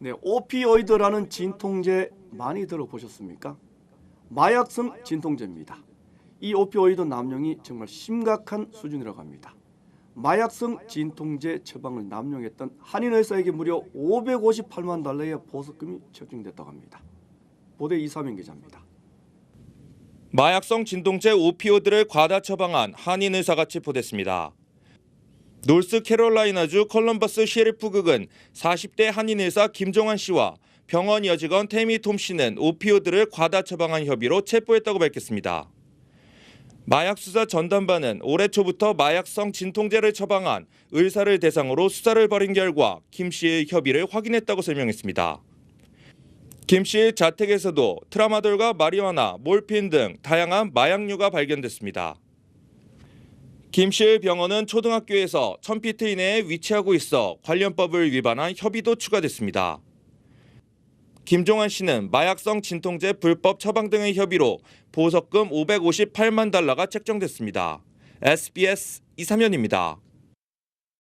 네, 오피오이드라는 진통제 많이 들어보셨습니까? 마약성 진통제입니다. 이 오피오이드 남용이 정말 심각한 수준이라고 합니다. 마약성 진통제 처방을 남용했던 한인 의사에게 무려 558만 달러의 보석금이 책정됐다고 합니다. 보대 이사명 기자입니다. 마약성 진통제 오피오드를 과다 처방한 한인 의사가 체포됐습니다. 노스캐롤라이나주 컬럼버스 셰리프극은 40대 한인 의사 김종환 씨와 병원 여직원 태미 톰 씨는 오피오드를 과다 처방한 혐의로 체포했다고 밝혔습니다. 마약 수사 전담반은 올해 초부터 마약성 진통제를 처방한 의사를 대상으로 수사를 벌인 결과 김 씨의 협의를 확인했다고 설명했습니다. 김 씨의 자택에서도 트라마돌과 마리화나, 몰핀 등 다양한 마약류가 발견됐습니다. 김 씨의 병원은 초등학교에서 1000피트 이내에 위치하고 있어 관련법을 위반한 협의도 추가됐습니다. 김종환 씨는 마약성 진통제 불법 처방 등의 협의로 보석금 558만 달러가 책정됐습니다. SBS 이사면입니다.